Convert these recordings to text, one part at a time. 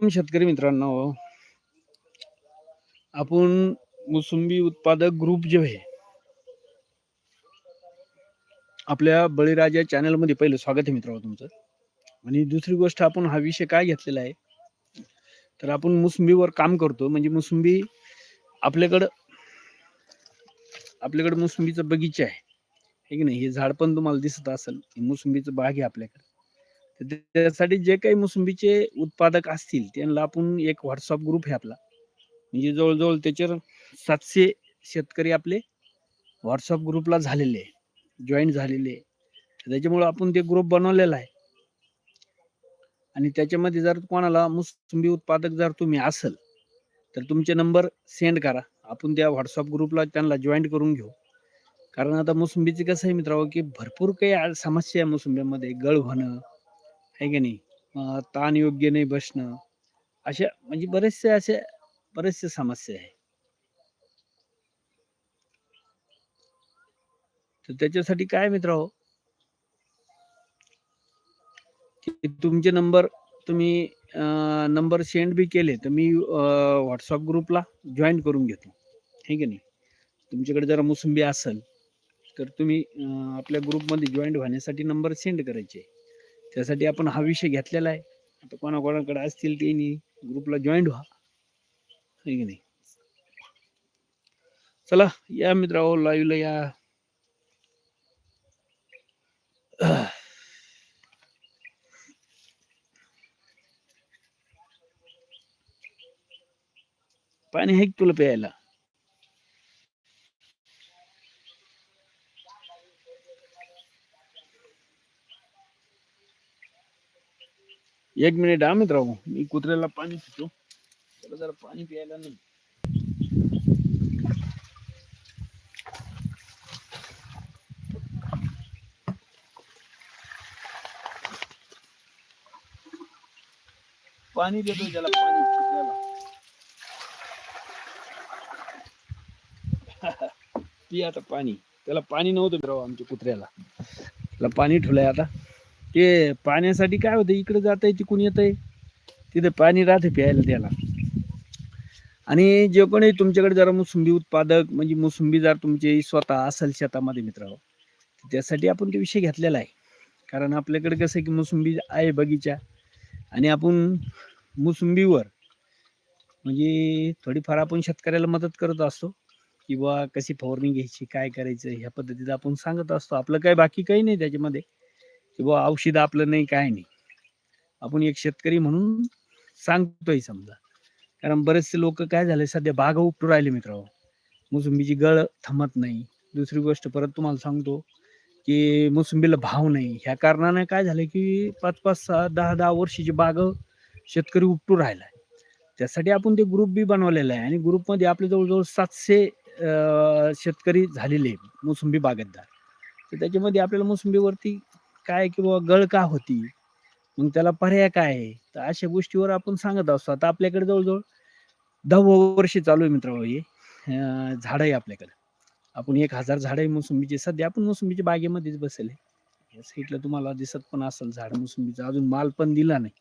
शेतकरी मित्रांनो आपण मोसंबी उत्पादक ग्रुप जे आहे आपल्या बळीराजा चॅनलमध्ये पहिलं स्वागत आहे मित्रांनो तुमचं. आणि दुसरी गोष्ट आपण हा विषय काय घेतलेला आहे तर आपण मोसंबीवर काम करतो. म्हणजे मोसंबी आपल्याकडं आपल्याकडे मोसंबीचा बगीचा आहे. की नाही? हे झाड पण तुम्हाला दिसत असेल मोसंबीचं बाग आहे आपल्याकडे. त्यासाठी जे काही मोसंबीचे उत्पादक असतील त्यांना आपण एक व्हॉट्सअप ग्रुप आहे आपला. म्हणजे जवळजवळ त्याच्यावर सातशे शेतकरी आपले व्हॉट्सअप ग्रुपला झालेले आहे जॉईन झालेले आहे. त्याच्यामुळे आपण ते ग्रुप बनवलेला आहे. आणि त्याच्यामध्ये जर कोणाला मोसंबी उत्पादक जर तुम्ही असेल तर तुमचे नंबर सेंड करा. आपण त्या व्हॉट्सअप ग्रुपला त्यांना जॉईन करून घेऊ. कारण आता मोसंबीचे कसं आहे मित्रांनो की भरपूर काही समस्या आहे मोसंबीमध्ये गळ होणं आहे की नाही? ताण योग्य नाही बसणं अशा म्हणजे बरेचसे असे बरेचसे समस्या आहे. तर त्याच्यासाठी काय मित्र की तुमचे नंबर तुम्ही नंबर सेंड बी केले तर मी व्हॉट्सअप ग्रुपला जॉईन करून घेतो. हे की नाही? तुमच्याकडे जर मोसंबी असेल तर तुम्ही आपल्या ग्रुपमध्ये जॉईंट होण्यासाठी नंबर सेंड करायचे. त्यासाठी आपण हा विषय घेतलेला आहे. आता कोणाकोणाकडे असतील त्यांनी ग्रुपला जॉईन व्हा. की नाही? चला या मित्रा लाईव्हला या. पाणी आहे तुला प्यायला? एक मिनिट हा मित्र मी कुत्र्याला पाणी पितो. त्याला जरा पाणी प्यायला नाही पाणी देतो त्याला पाणी कुत्र्याला पी आता पाणी. त्याला पाणी नव्हतं मित्र आमच्या कुत्र्याला. त्याला पाणी ठेवलंय आता. ते पाण्यासाठी काय होतं इकडे जात आहे तिकडून येत आहे तिथे पाणी राहते प्यायला त्याला. आणि जे कोणी तुमच्याकडे जरा मोसंबी उत्पादक म्हणजे मोसंबी जर तुमचे स्वतः असेल शेतामध्ये मित्रांनो त्यासाठी आपण ते विषय घेतलेला आहे. कारण आपल्याकडे कसं आहे की मोसंबी आहे बगीचा. आणि आपण मोसंबीवर म्हणजे थोडीफार आपण शेतकऱ्याला मदत करत असतो. किंवा कशी फवारणी घ्यायची काय करायचं ह्या पद्धतीचं आपण सांगत असतो. आपलं काय बाकी काही नाही त्याच्यामध्ये. की किंवा औषध आपलं नाही काय नाही. आपण एक शेतकरी म्हणून सांगतोय समजा. कारण बरेचसे लोक काय झाले सध्या बागा उपटू राहिले मित्रांनो. मोसंबीची गळ थांबत नाही. दुसरी गोष्ट परत तुम्हाला सांगतो की मोसंबीला भाव नाही. ह्या कारणाने काय झालं की पाच पाच सहा दहा दहा वर्षाची बाग शेतकरी उपटू आहे त्यासाठी आपण ते ग्रुप बी बनवलेला आहे. आणि ग्रुपमध्ये आपले जवळजवळ सातशे शेतकरी झालेले मोसंबी बागायतदार. तर त्याच्यामध्ये आपल्याला मोसंबीवरती काय किंवा गळ का होती? मग त्याला पर्याय काय आहे? तर अशा गोष्टीवर आपण सांगत असतो आता आपल्याकडे जवळजवळ दहावं वर्ष चालू आहे मित्र हे. झाड झाडं आहे आपल्याकडे. आपण एक हजार झाड आहे मोसंबीचे. सध्या आपण मोसंबीच्या बागेमध्येच बसले. या साईडला तुम्हाला दिसत पण असेल झाड मोसंबीचं. अजून माल पण दिला नाही.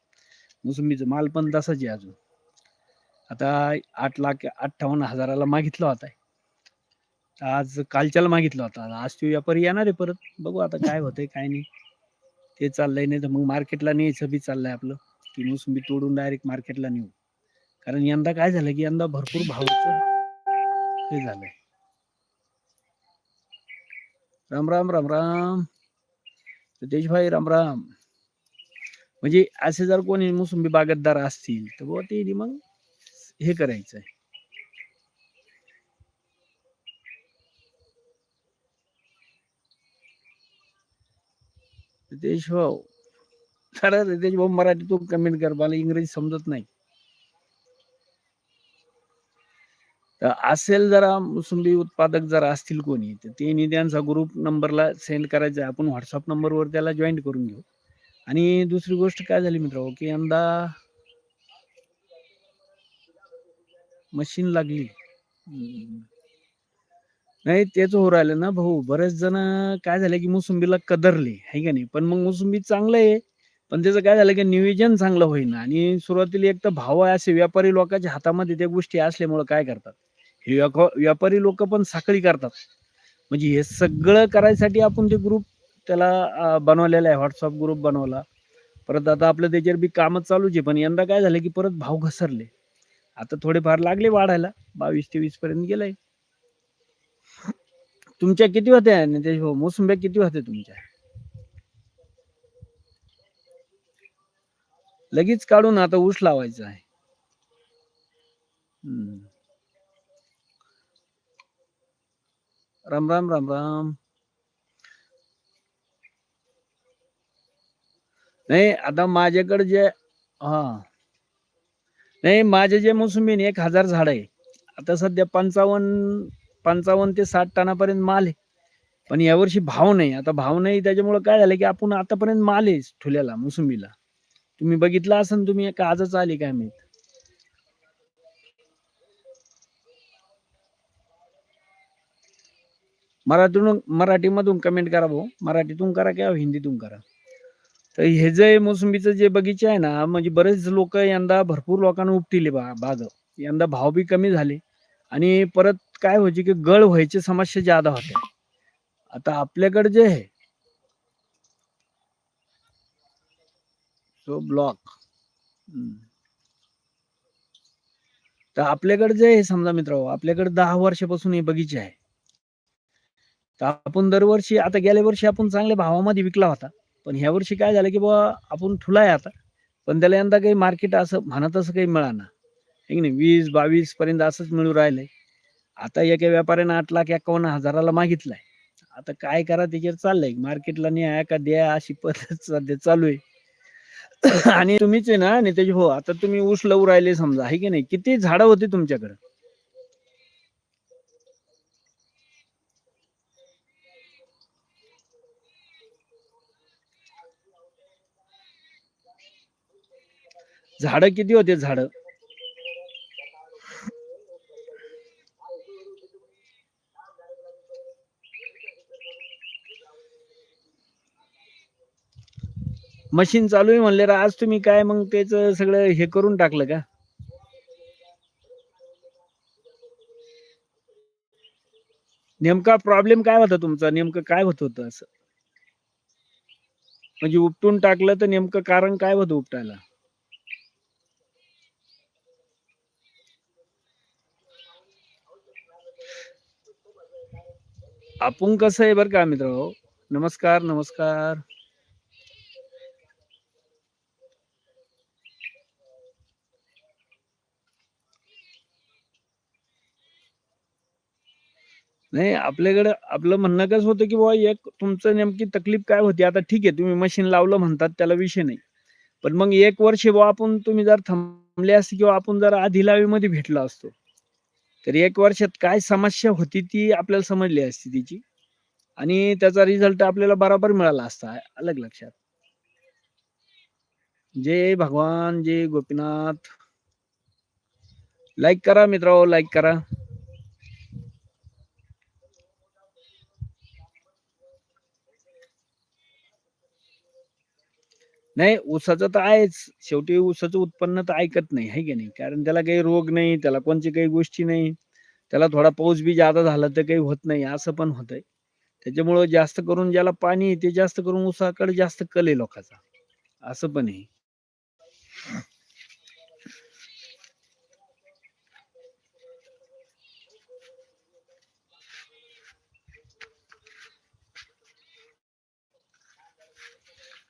मोसंबीचं माल पण तसाच आहे अजून. आता आठ लाख अठ्ठावन्न हजाराला मागितला होता. आज कालच्याला मागितला होता. आज तो व्यापारी येणार आहे परत. बघू आता काय होतंय काय नाही. ते चाललंय नाही तर मग मार्केटला न्यायचं बी चाललंय आपलं. की मोसंबी तोडून डायरेक्ट मार्केटला नेऊ. कारण यंदा काय झालं की यंदा भरपूर भावाचं हे झालंय. राम राम राम राम. देशभाई भाई राम राम. म्हणजे असे जर कोणी मोसंबी बागतदार असतील तर बुवा ते मग हे करायचंय. रितेश हो. भाऊ सारा रितेश भाऊ मराठीतून कमेंट कर मला इंग्रजी समजत नाही. तर असेल जरा मोसंबी उत्पादक जर असतील कोणी तर ते निध्यांचा ग्रुप नंबरला सेंड करायचा. आपण व्हॉट्सअप नंबरवर त्याला जॉईन करून घेऊ. आणि दुसरी गोष्ट काय झाली मित्र की यंदा मशीन लागली. नाही तेच हो राहिलं ना भाऊ. बरेच जण काय झालं की मोसंबीला कदरले आहे का नाही? पण मग मोसंबी चांगलं आहे. पण त्याचं काय झालं की नियोजन चांगलं होईना. आणि सुरुवातीला एक तर भाव आहे असे व्यापारी लोकांच्या हातामध्ये त्या गोष्टी असल्यामुळे काय करतात? हे व्यापारी लोक पण साखळी करतात. म्हणजे हे सगळं करायसाठी आपण ते ग्रुप त्याला बनवलेला आहे. व्हॉट्सअप ग्रुप बनवला. परत आता आपलं त्याच्यावर बी कामच चालूच आहे. पण यंदा काय झालं की परत भाव घसरले. आता थोडेफार लागले वाढायला. बावीस तेवीस पर्यंत गेलाय. तुमच्या किती होत्या? नितेश भाऊ हो, मोसंब्या किती होत्या तुमच्या? लगेच काढून आता ऊस लावायचा आहे. हम्म. राम राम राम राम. नाही आता माझ्याकडे जे हा. नाही माझे जे मोसंबी एक हजार झाड आहे. आता सध्या पंचावन्न पंचावन्न ते साठ टनापर्यंत माल आहे. पण यावर्षी भाव नाही. आता भाव नाही त्याच्यामुळे काय झालं की आपण आतापर्यंत माल आहे ठुल्याला मोसंबीला. तुम्ही बघितला असेल तुम्ही का आजच आली काय माहीत? मराठीतून मराठीमधून कमेंट करा भाऊ. मराठीतून करा किंवा हिंदीतून करा. तर हे जे मोसंबीचं जे बगीचे आहे ना म्हणजे बरेच लोक यंदा भरपूर लोकांना उपटिले बा बाग. यंदा भाव बी कमी झाले. आणि परत काय व्हायचे की गळ व्हायची समस्या ज्यादा होत्या आता आपल्याकडे जे आहे तो ब्लॉक तर आपल्याकडे जे आहे समजा मित्र आपल्याकडे दहा वर्षापासून हे बगीचे आहे. तर आपण दरवर्षी आता गेल्या वर्षी आपण चांगल्या भावामध्ये विकला होता. पण ह्या वर्षी काय झालं की बाबा आपण ठुलाय आता. पण त्याला यंदा काही मार्केट असं म्हणत असं काही मिळाना नाही? वीस बावीस पर्यंत असंच मिळू राहिलंय. आता एका व्यापाऱ्यानं आठ लाख एकावन्न हजाराला मागितलाय. आता काय करा त्याच्यावर चाललंय. मार्केटला न्या का द्या अशी पद्धत सध्या चालू आहे. आणि तुम्हीच आहे ना नितेश हो आता तुम्ही ऊस लावू राहिले समजा आहे की नाही? किती झाडं होती तुमच्याकडे? झाडं किती होते झाडं? मशीन चालू आहे म्हणले आज तुम्ही काय मग त्याच सगळं हे करून टाकलं का? नेमका प्रॉब्लेम काय होता तुमचा? नेमकं काय होत होतं असं? म्हणजे उपटून टाकलं तर नेमकं कारण काय होतं उपटायला? आपण कसं आहे बरं का मित्र नमस्कार नमस्कार. नाही आपल्याकडे आपलं म्हणणं कसं होतं की बाबा एक तुमचं नेमकी तकलीफ काय होती? आता ठीक आहे तुम्ही मशीन लावलं म्हणतात त्याला विषय नाही. पण मग एक वर्ष बाबा आपण तुम्ही जर थांबले असते किंवा आपण जर आधी लावीमध्ये भेटलो असतो तर एक वर्षात काय समस्या होती ती आपल्याला समजली असती तिची. आणि त्याचा रिझल्ट आपल्याला बरोबर मिळाला असता अलग लक्षात. जय भगवान जय गोपीनाथ. लाईक करा मित्र लाईक करा. नाही ऊसाचं तर आहेच. शेवटी ऊसाचं उत्पन्न तर ऐकत नाही आहे की नाही? कारण त्याला काही रोग नाही त्याला कोणची काही गोष्टी नाही. त्याला थोडा पाऊस बी जादा झाला तर काही होत नाही असं पण होतंय. त्याच्यामुळं जास्त करून ज्याला पाणी ते जास्त करून ऊसाकडे जास्त कल आहे लोकांचा. असं पण आहे.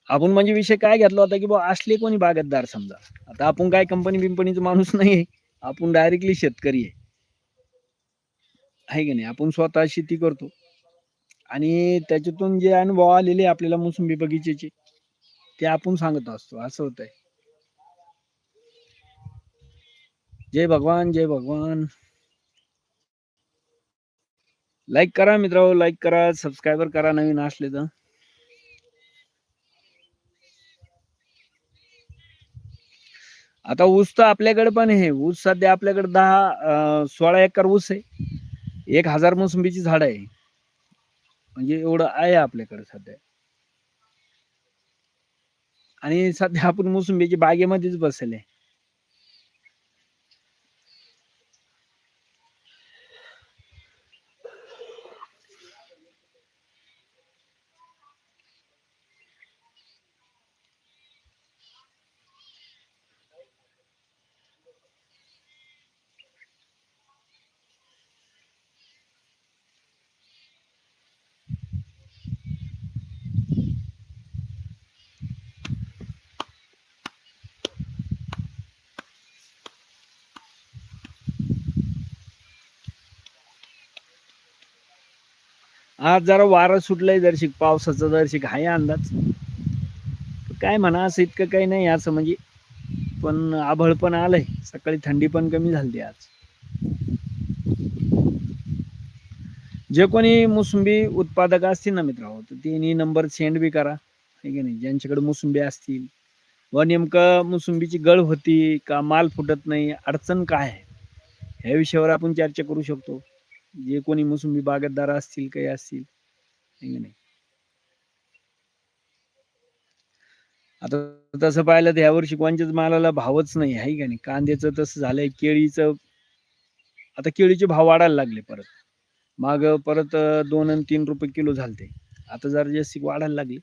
आपण म्हणजे विषय काय घेतला होता की बा असले कोणी बागतदार समजा? आता आपण काय कंपनी बिंपनीचा माणूस नाही आपण डायरेक्टली शेतकरी आहे. आहे की नाही? आपण स्वतः शेती करतो. आणि त्याच्यातून जे अनुभव आलेले आपल्याला मोसंबी बगीचेचे ते आपण सांगत असतो. असं होत आहे जय भगवान जय भगवान. लाईक करा मित्र लाईक करा सबस्क्रायबर करा नवीन असले तर. आता ऊस तर आपल्याकडे पण आहे. ऊस सध्या आपल्याकडे दहा सोळा एकर ऊस आहे. एक हजार मोसंबीची झाड आहे. म्हणजे एवढं आहे आपल्याकडे सध्या. आणि सध्या आपण मोसंबीच्या बागेमध्येच बसले. आज जरा वारं सुटलंय दर्शिक पावसाचा दर्शिक आहे अंदाज. काय म्हणा असं इतकं काही नाही असं म्हणजे पण आभळ पण आलंय. सकाळी थंडी पण कमी झाली आज. जे कोणी मोसंबी उत्पादक असतील ना मित्र तर त्यांनी नंबर सेंड बी करा. आहे की नाही ज्यांच्याकडे मोसंबी असतील. व नेमकं मोसंबीची गळ होती का माल फुटत नाही अडचण काय आहे? ह्या विषयावर आपण चर्चा करू शकतो. जे कोणी मोसंबी बागतदार असतील काही असतील नाही? आता तसं पाहिलं तर यावर्षी कोणच्याच मालाला भावच नाही आहे का नाही? कांद्याचं तसं झालंय केळीचं आता केळीचे भाव वाढायला लागले परत. माग परत दोन आणि तीन रुपये किलो झालते. आता जरा जास्त वाढायला लागले.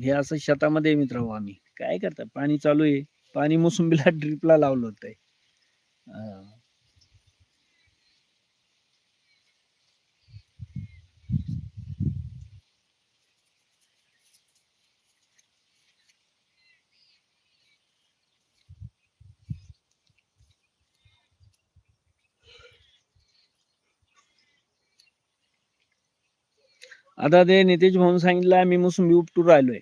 हे असं शेतामध्ये मित्र हो आम्ही. काय करता? पाणी चालू आहे. पाणी मोसंबीला ड्रिपला लावलं होतंय. आता ते नितेश भाऊन सांगितलं आम्ही मोसंबी उपटून राहिलोय.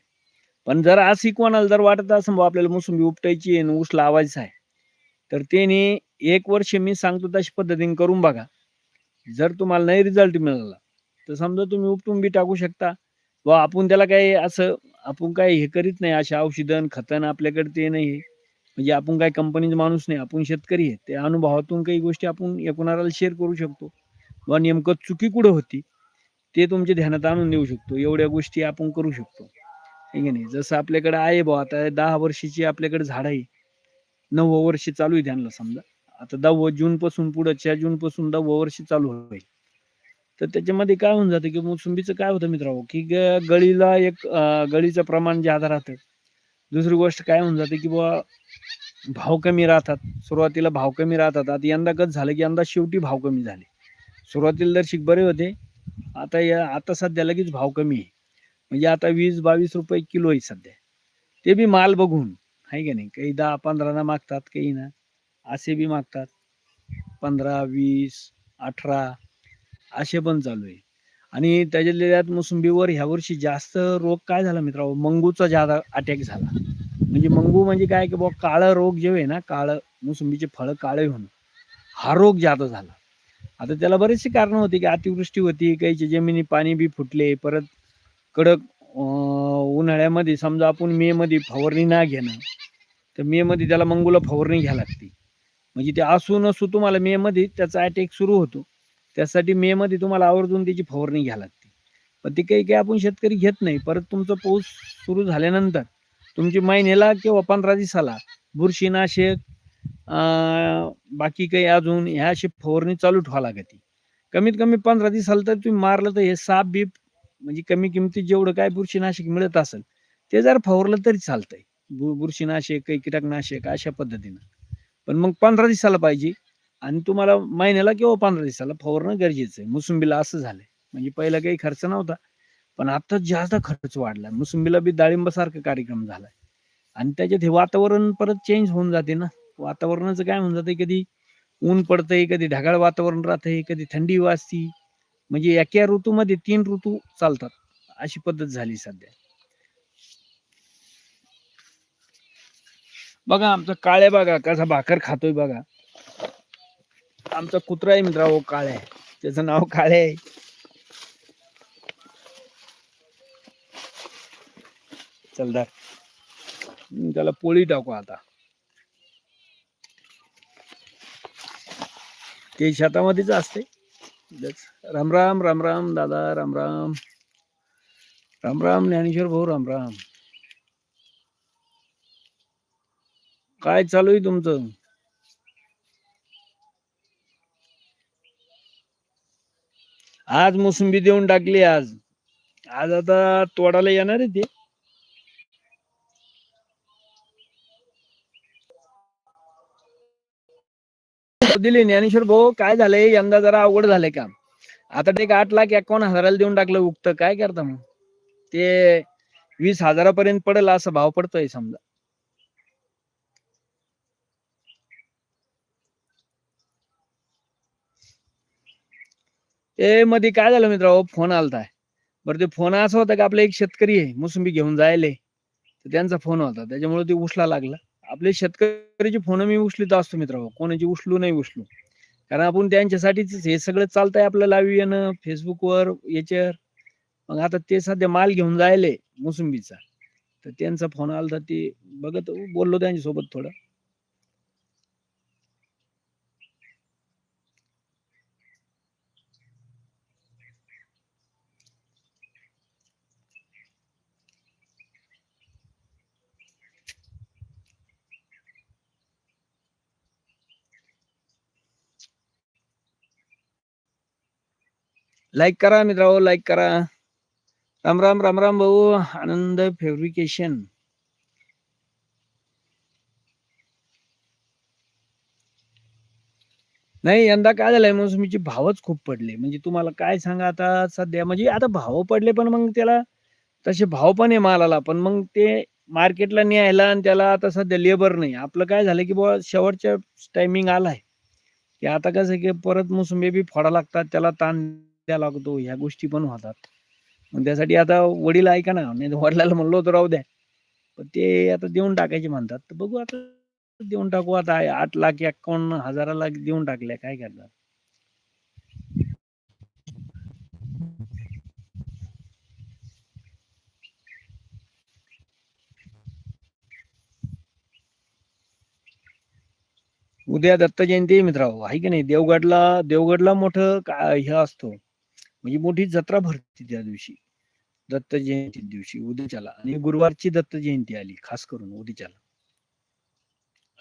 पण जर असं कोणाला जर वाटत असं बुवा आपल्याला मोसंबी उपटायची आहे आणि ऊस लावायचा आहे तर त्याने एक वर्ष मी सांगतो तशी पद्धतीने करून बघा. जर तुम्हाला नाही रिझल्ट मिळाला तर समजा तुम्ही उपटून बी टाकू शकता. व आपण त्याला काही असं आपण काही हे करीत नाही अशा औषधं खतन आपल्याकडे ते नाही. म्हणजे आपण काही कंपनीचा माणूस नाही आपण शेतकरी आहे. त्या अनुभवातून काही गोष्टी आपण एकूणाला शेअर करू शकतो. व नेमकं चुकी कुठं होती ते तुमच्या ध्यानात आणून देऊ शकतो. एवढ्या गोष्टी आपण करू शकतो. है की नाही? जसं आपल्याकडे आहे बुवा आता दहा वर्षाची आपल्याकडे झाड आहे. नववं वर्ष चालू आहे त्यांना समजा. आता दहावं जून पासून पुढच्या जून पासून दहावं वर्ष चालू होईल. तर त्याच्यामध्ये काय होऊन जातं की मोसंबीचं काय होतं मित्रांनो की ग- गळीला एक गळीचं प्रमाण जादा राहतं. दुसरी गोष्ट काय होऊन जाते की बुवा भाव कमी राहतात. सुरुवातीला भाव कमी राहतात. आता यंदा कसं झालं की यंदा शेवटी भाव कमी झाले. सुरुवातीला दर्शिक बरे होते. आता या आता सध्या लगेच भाव कमी आहे. म्हणजे आता वीस बावीस रुपये किलो आहे सध्या. ते बी माल बघून आहे का नाही? काही दहा पंधराना मागतात काही ना. असे बी मागतात. पंधरा वीस अठरा असे पण चालू आहे. आणि त्याच्यात मोसंबीवर ह्या वर्षी जास्त रोग काय झाला मित्रांनो? मंगूचा जादा अटॅक झाला. म्हणजे मंगू म्हणजे काय की बुवा काळं रोग जे आहे ना काळं मोसंबीचे फळं काळे होणं हा रोग जादा झाला. आता त्याला बरेचसे कारण होते की अतिवृष्टी होती काहीच्या जमिनी पाणी बी फुटले परत कडक उन्हाळ्यामध्ये समजा आपण मे मध्ये फवारणी ना घेणं तर मे मध्ये त्याला मंगूला फवारणी घ्या लागते. म्हणजे ते असू नसू तुम्हाला मे मध्ये त्याचा अटॅक सुरू होतो. त्यासाठी मे मध्ये तुम्हाला आवर्जून त्याची फवारणी घ्या लागते. पण ते काही काही आपण शेतकरी घेत नाही. परत तुमचा पाऊस सुरू झाल्यानंतर तुमची महिन्याला किंवा पंधरा दिवसाला बुरशीनाशक बाकी काही अजून ह्या अशी फवारणी चालू ठेवा लागते. कमीत कमी पंधरा दिवसाला तर तुम्ही मारलं तर हे साप बीप म्हणजे कमी किमतीत जेवढं काय बुरशीनाशक मिळत असेल ते जर फवारलं तरी चालतंय. बुरशीनाशक काही कीटकनाशक अशा पद्धतीनं. पण मग पंधरा दिवसाला पाहिजे आणि तुम्हाला महिन्याला किंवा पंधरा दिवसाला फवारणं गरजेचं आहे. मोसंबीला असं झालंय. म्हणजे पहिला काही खर्च नव्हता पण आता जास्त खर्च वाढला मोसंबीला बी डाळिंबासारखा कार्यक्रम झालाय. आणि त्याच्यात हे वातावरण परत चेंज होऊन जाते ना. वातावरणाचं काय होऊन जाते कधी ऊन पडतंय कधी ढगाळ वातावरण राहतंय कधी थंडी वाजती. म्हणजे एका ऋतूमध्ये तीन ऋतू चालतात. अशी पद्धत झाली सध्या. बघा आमचा काळ्या बघा कसा भाकर खातोय बघा. आमचा कुत्रा आहे मित्र हो काळ्या त्याचं नाव काळे आहे. चल त्याला पोळी टाकू आता. ते शेतामध्येच असते. राम राम राम राम दादा राम राम राम राम ज्ञानेश्वर भाऊ राम राम काय चालू आहे तुमचं? आज मोसंबी देऊन टाकली आज. आज आता तोडायला येणार आहे ते. दिली. ज्ञानेश्वर भाऊ काय झालंय? यंदा जरा अवघड झालंय काम. आता ते आठ लाख एकावन्न हजाराला देऊन टाकलं उगत. काय करता मग? ते वीस हजारापर्यंत पडेल असं भाव पडतोय समजा. ते मध्ये काय झालं मित्र फोन आलताय बरं ते फोन असा होता की आपला एक शेतकरी आहे मोसंबी घेऊन जायले. तर त्यांचा फोन होता. त्याच्यामुळे ते उचला लागला. आपले शेतकऱ्याची फोन मी उचलीत असतो मित्र कोणाची उचलू नाही उचलू. कारण आपण त्यांच्यासाठीच हे सगळं चालतंय आपलं लावी येणं फेसबुकवर याच्यावर. मग आता ते सध्या माल घेऊन जायले मोसंबीचा. तर त्यांचा फोन आला तर ते बघत बोललो त्यांच्यासोबत थोडं. लाईक करा मित्रांनो लाईक करा. राम राम राम राम भाऊ. आनंद फेब्रिकेशन नाही यंदा काय झालंय मोसमीचे भावच खूप पडले. म्हणजे तुम्हाला काय सांगा आता सध्या? म्हणजे आता भाव पडले पण मग त्याला तसे भाव पण आहे मालाला. पण मग ते मार्केटला न्यायला आणि त्याला आता सध्या लेबर नाही. आपलं काय झालं की बुवा शेवटच्या टायमिंग आलाय. की आता कसं आहे की परत मोसंबी बी फोडा लागतात त्याला ताण द्या लागतो ह्या गोष्टी पण होतात. मग त्यासाठी आता वडील ऐका ना नाही वडिलाला म्हणलो तर राहू द्या. पण ते आता देऊन टाकायचे म्हणतात. तर बघू आता देऊन टाकू आता आठ लाख एकावन्न हजाराला देऊन टाकल्या काय करणार? उद्या दत्त जयंती मित्र मित्रांनो. आहे की नाही? देवगडला देवगडला मोठं का हे असतो. म्हणजे मोठी जत्रा भरते त्या दिवशी. दत्त जयंती दिवशी उद्याच्याला. आणि गुरुवारची दत्त जयंती आली खास करून उद्याच्याला.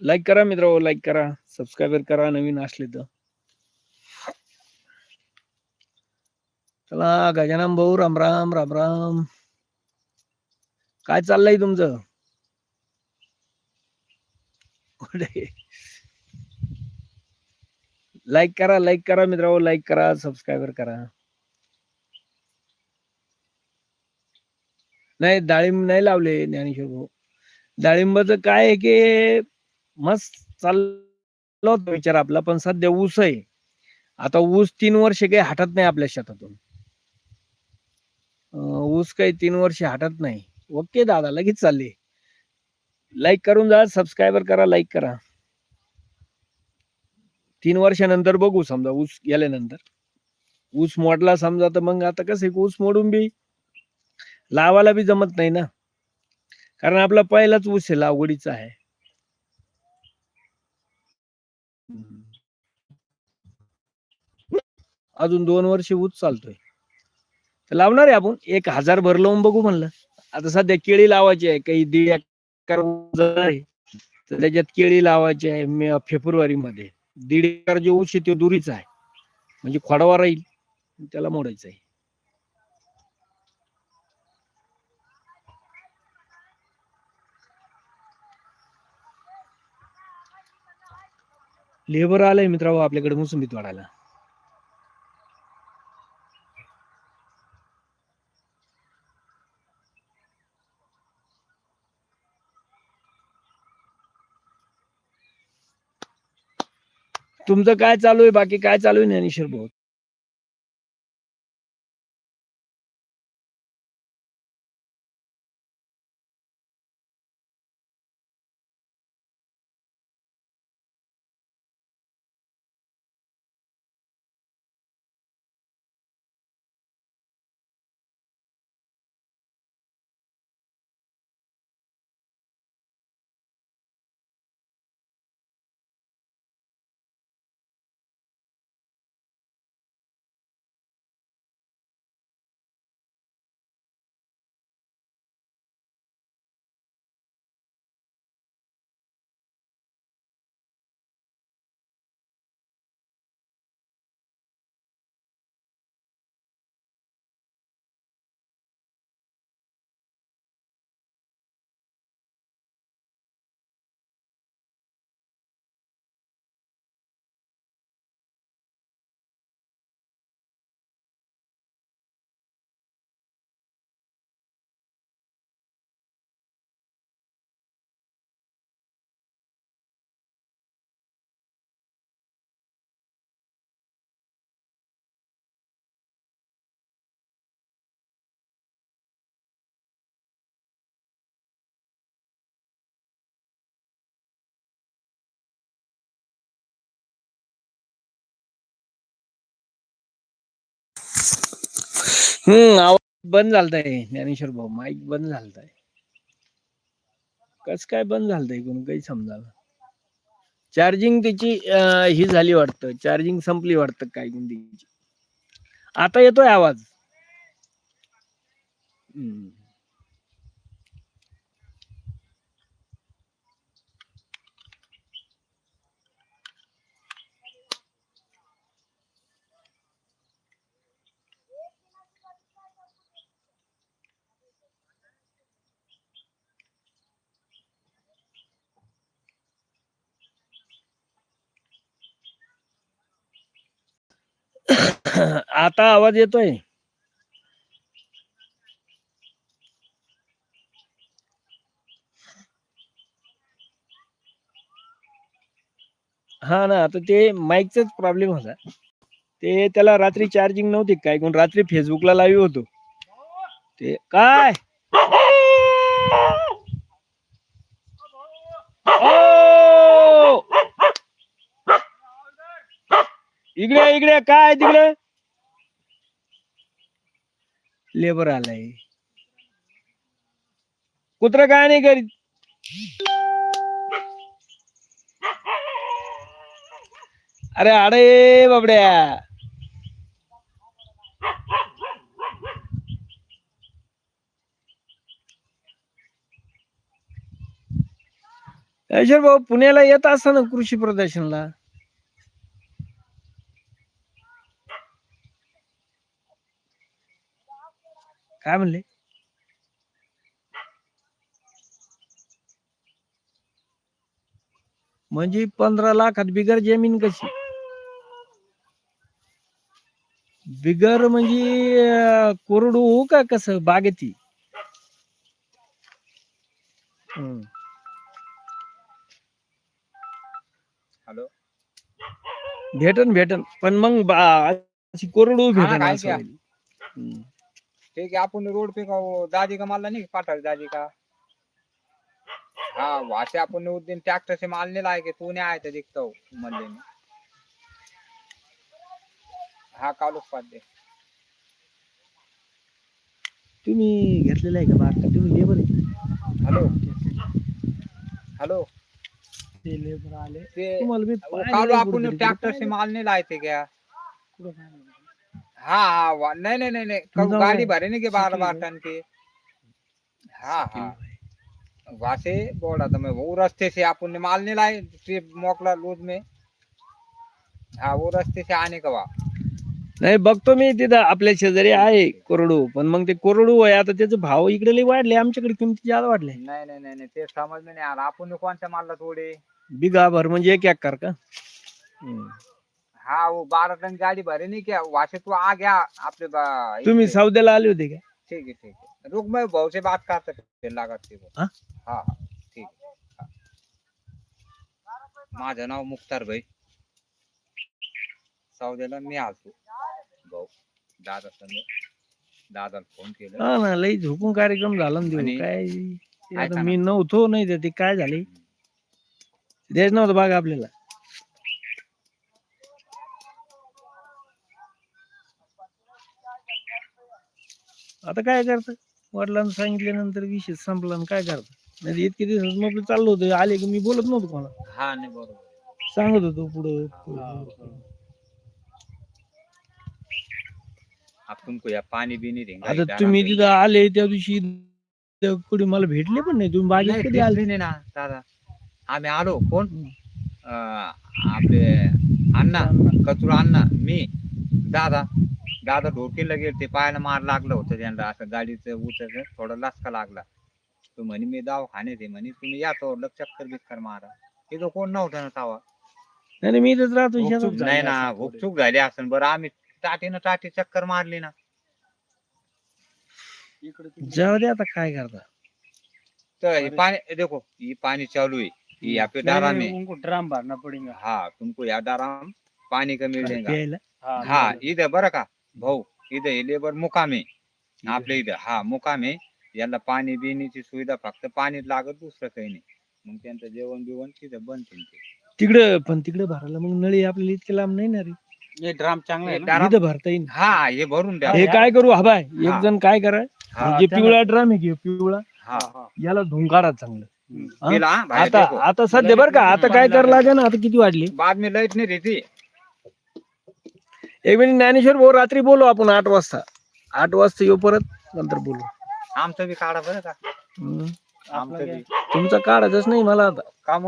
लाईक करा मित्रांनो लाईक करा. सबस्क्राईबर करा नवीन असले तर. चला गजानन भाऊ राम राम राम राम. काय चाललंय तुमचं? लाईक करा लाईक करा मित्रांनो लाईक करा सबस्क्राईबर करा. नाही डाळिंब नाही लावले ज्ञानेश्वर भाऊ. डाळिंबाचं काय आहे की मस्त चाललो होता विचार आपला पण सध्या ऊस आहे. आता ऊस तीन वर्ष काही हटत नाही आपल्या शेतातून. ऊस काही तीन वर्ष हटत नाही. ओके दादा लगेच चालले. लाईक करून जा सबस्क्रायबर करा लाईक करा. तीन वर्षानंतर बघू समजा ऊस गेल्यानंतर. ऊस मोडला समजा तर मग आता कसं ऊस मोडून बी लावायला बी जमत नाही ना. कारण आपला पहिलाच ऊस आहे लागवडीचा आहे. अजून दोन वर्ष ऊस चालतोय. तर लावणार आहे आपण. एक हजार भर लावून बघू म्हणलं. आता सध्या केळी लावायची आहे. काही दीड एकर आहे तर त्याच्यात केळी लावायची आहे फेब्रुवारी मध्ये दीड एकर जे ऊस आहे तो दुरीचा आहे. म्हणजे खोडवा राहील. त्याला मोडायचं आहे. लेबर आलंय मित्रांनो आपल्याकडे मोसंबीत वाढायला. तुमचं काय चालू आहे? बाकी काय चालू आहे ज्ञानेश्वर भाऊ? हम्म आवाज बंद झालताय ज्ञानेश्वर भाऊ. माईक बंद झालताय. कस काय बंद झालतंय कोण? काही समजा चार्जिंग त्याची ही झाली वाटतं. चार्जिंग संपली वाटतं काय कोण आता येतोय आवाज. हम्म. आता आवाज येतोय? हा ना आता ते माईकचाच प्रॉब्लेम होता. ते त्याला रात्री चार्जिंग नव्हती काय कोण रात्री फेसबुकला लाईव्ह होतो. ते काय? इकडे इकडे काय तिकडे? लेबर आलाय. कुत्र काय नाही करीत अरे अडे बाबड्या. ऐश्वर भाऊ पुण्याला येत असताना कृषी प्रदर्शनला? काय म्हणले? म्हणजे पंधरा लाखात बिगर जमीन कशी? बिगर म्हणजे कोरडू हो का कसं? बागेती. हॅलो. भेटन भेटन. पण मग कोरडू भेटन ठीक आहे आपण रोड पे दादी का माल नहीं पाठा दादी का हाँ वहाँ से अपन ने उस दिन ट्रैक्टर से माल नहीं लाए के तू नहीं आया था दिखता हो मल्ले में. हाँ कालूच पाडे तुम्ही घेतलेला आहे का बाग का तुम्ही लेबर हेलो? हेलो? ते लेबर आले. ते तुम्हाला मी कालू कुठेतरी. ट्रैक्टर कुठं से माल नहीं लाए थे क्या पाहिलं? हाँ हाँ वहाँ- नहीं नहीं नहीं नहीं. गाड़ी। भरे नहीं के बारह में। टन के हाँ हाँ. वहाँ से बोल रहा था मैं. वो रास्ते से ने माल नहीं लाए मोकला लूज में. हाँ वो रास्ते से आने का वहाँ नाही बघतो मी तिथं. आपल्या शेजारी आहे कोरडू पण मग ते कोरडू आहे. आता त्याचे भाव इकडे लई वाढले. आमच्याकडे किमती जादा वाढले नहीं नहीं नहीं नहीं. ते समझ में नहीं. आ रहा अपन ने कौन सा माल तोड़े बिगा भर म्हणजे एक एकर का? हम्म. हाँ वो बारह टन गाड़ी भरे नहीं क्या वहाँ से तू आ गया अपने बा- तुम्ही इसे। सौद्याला आले होते का? ठीक है ठीक है रुक मैं भाव से बात करते फिर लागत वो हाँ? हाँ हाँ. ठीक हाँ. माझं नाव मुख्तार भाई. सौद्याला मी आलतो. भाऊ दादा संग. दादा फोन केला. हा ना लई झोपून कार्यक्रम झाला ना देऊ. आणि- काय? ते ऐका आता ना. मी नव्हतो नाही तर ते काय झाले? द्यायच नव्हतं बाग आपल्याला. आता काय करत? वडिलांना सांगितल्यानंतर विषय संपला आणि काय करत? नाही इतके दिवस मग आपलं चाललो होतं. आले की मी बोलत नव्हतो कोणा हा नाही बरोबर. सांगत होतो पुढं. पुढं, पुढं. आप तुमको या पाणी बिनी आता तुम्ही तिथं आले त्या दिवशी त्या कुठे मला भेटले पण नाही. तुम्ही बागेत कधी आले? नाही ना दादा. आम्ही आलो. कोण. अं, आपले अण्णा. कचरू अण्णा. मी दादा. दादा ढोकीला गेले ते पायाला मार लागलं होतं त्यांना. असं गाडीचं उतर थोडा लचका लागला. तो म्हणे मी दवाखान्यात आहे. म्हणे तुम्ही या तो चक्कर बिक्कर मारा. तिथं कोण नव्हतं ना तवा. नाही नाही, मी इथंच राहतो हुकचूक शेतात. नाही ना हुकचूक झाली असेल. बरं आम्ही टाटीनं टाटी चक्कर मारली ना. जाऊ दे आता काय करता? तर हे पाणी देखो ये पानी चालू है ये में उनको ड्राम भरना पड़ेगा हाँ तुमको यहाँ डारा में पानी का मिल जाएगा प्यायला? हा इथं बरं का? भाऊ इथं हे लेबर मुकाम आहे. आपल्या इथं हा मुकाम आहे. याला पाणी बिनीची सुविधा फक्त पाणी लागत दुसरं काही नाही. मग त्यांचं जेवण बिवण तिथं बनतील ते. तिकडं पण तिकडे भरायला मग नळी आपल्याला इतके लांब नाही ना रे. हे ड्राम चांगला आहे हे ना ड्राम- इथं भरता येईल हा हे भरून द्या. हे काय करू हा बाय हा. एक जण काय करा हा, जे पिवळा ड्रम आहे की पिवळा हा. याला काढा चांगलं. हा? हा, बाहेर आता. आता सध्या बरं का आता काय करायला लागेल. ना आता किती वाढली? बाद में लाइट नाही रेती एक मिनिट ज्ञानेश्वर भाऊ रात्री बोलू आपण आठ वाजता. आठ वाजता येऊ परत नंतर बोलू. आमचं बी काढा बरं का. हम्म. आमचं बी. तुमचा काढायचंच नाही मला आता. काम